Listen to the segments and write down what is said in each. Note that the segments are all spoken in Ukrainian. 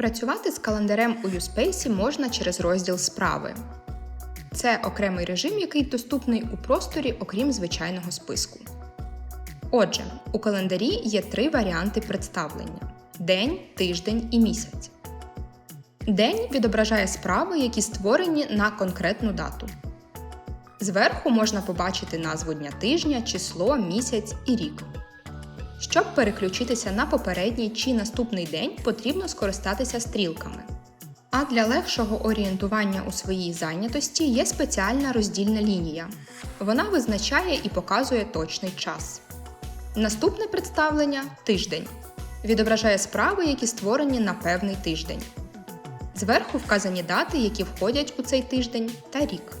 Працювати з календарем у USpace можна через розділ Справи. Це окремий режим, який доступний у просторі, окрім звичайного списку. Отже, у календарі є три варіанти представлення: день, тиждень і місяць. День відображає справи, які створені на конкретну дату. Зверху можна побачити назву дня тижня, число, місяць і рік. Щоб переключитися на попередній чи наступний день, потрібно скористатися стрілками. А для легшого орієнтування у своїй зайнятості є спеціальна роздільна лінія. Вона визначає і показує точний час. Наступне представлення тиждень. Відображає справи, які створені на певний тиждень. Зверху вказані дати, які входять у цей тиждень, та рік.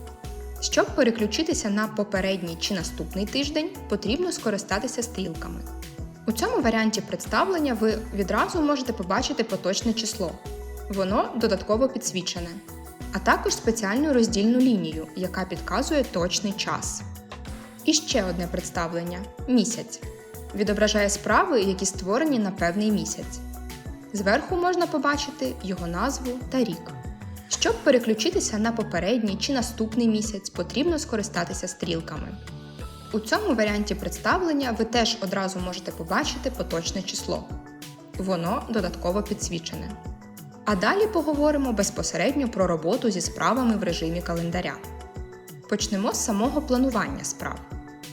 Щоб переключитися на попередній чи наступний тиждень, потрібно скористатися стрілками. У цьому варіанті представлення ви відразу можете побачити поточне число. Воно додатково підсвічене, а також спеціальну роздільну лінію, яка підказує точний час. І ще одне представлення місяць. Відображає справи, які створені на певний місяць. Зверху можна побачити його назву та рік. Щоб переключитися на попередній чи наступний місяць, потрібно скористатися стрілками. У цьому варіанті представлення ви теж одразу можете побачити поточне число. Воно додатково підсвічене. А далі поговоримо безпосередньо про роботу зі справами в режимі календаря. Почнемо з самого планування справ.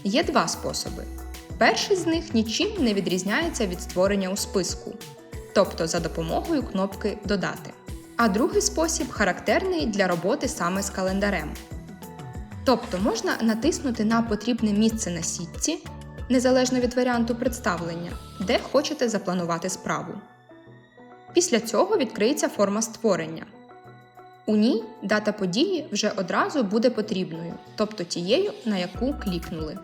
Є два способи. Перший з них нічим не відрізняється від створення у списку, тобто за допомогою кнопки Додати. А другий спосіб характерний для роботи саме з календарем. Тобто можна натиснути на потрібне місце на сітці, незалежно від варіанту представлення, де хочете запланувати справу. Після цього відкриється форма створення. У ній дата події вже одразу буде потрібною, тобто тією, на яку клікнули.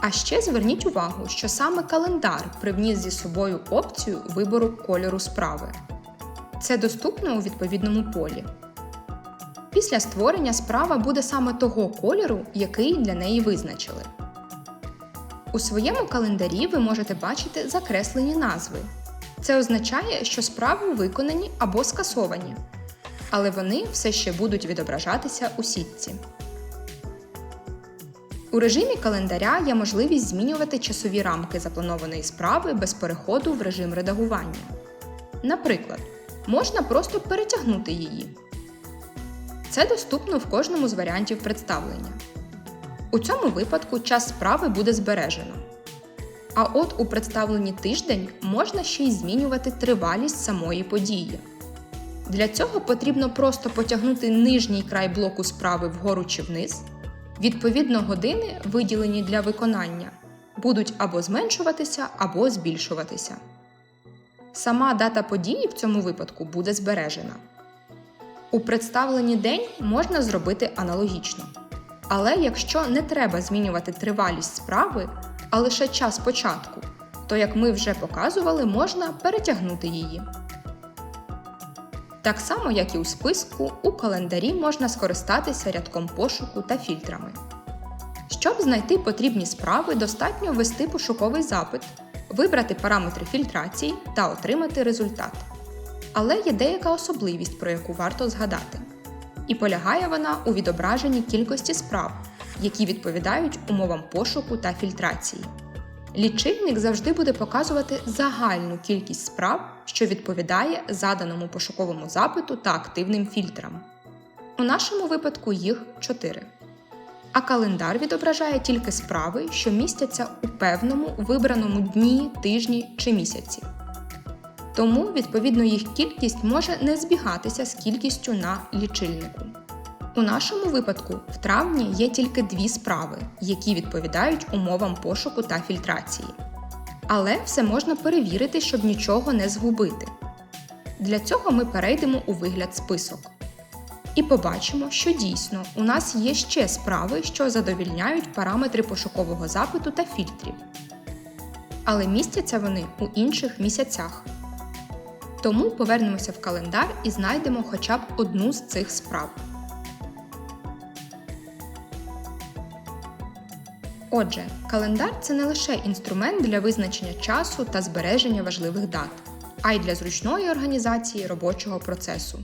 А ще зверніть увагу, що саме календар привніс зі собою опцію вибору кольору справи. Це доступно у відповідному полі. Після створення справа буде саме того кольору, який для неї визначили. У своєму календарі ви можете бачити закреслені назви. Це означає, що справи виконані або скасовані, але вони все ще будуть відображатися у сітці. У режимі календаря є можливість змінювати часові рамки запланованої справи без переходу в режим редагування. Наприклад, можна просто перетягнути її. Це доступно в кожному з варіантів представлення. У цьому випадку час справи буде збережено. А от у представленні тиждень можна ще й змінювати тривалість самої події. Для цього потрібно просто потягнути нижній край блоку справи вгору чи вниз. Відповідно, години, виділені для виконання, будуть або зменшуватися, або збільшуватися. Сама дата події в цьому випадку буде збережена. У представленні день можна зробити аналогічно. Але якщо не треба змінювати тривалість справи, а лише час початку, то, як ми вже показували, можна перетягнути її. Так само, як і у списку, у календарі можна скористатися рядком пошуку та фільтрами. Щоб знайти потрібні справи, достатньо ввести пошуковий запит, вибрати параметри фільтрації та отримати результат. Але є деяка особливість, про яку варто згадати. І полягає вона у відображенні кількості справ, які відповідають умовам пошуку та фільтрації. Лічильник завжди буде показувати загальну кількість справ, що відповідає заданому пошуковому запиту та активним фільтрам. У нашому випадку їх 4. А календар відображає тільки справи, що містяться у певному вибраному дні, тижні чи місяці. Тому, відповідно, їх кількість може не збігатися з кількістю на лічильнику. У нашому випадку в травні є тільки дві справи, які відповідають умовам пошуку та фільтрації. Але все можна перевірити, щоб нічого не згубити. Для цього ми перейдемо у вигляд список. І побачимо, що дійсно у нас є ще справи, що задовільняють параметри пошукового запиту та фільтрів. Але містяться вони у інших місяцях. Тому повернемося в календар і знайдемо хоча б одну з цих справ. Отже, календар це не лише інструмент для визначення часу та збереження важливих дат. а й для зручної організації робочого процесу.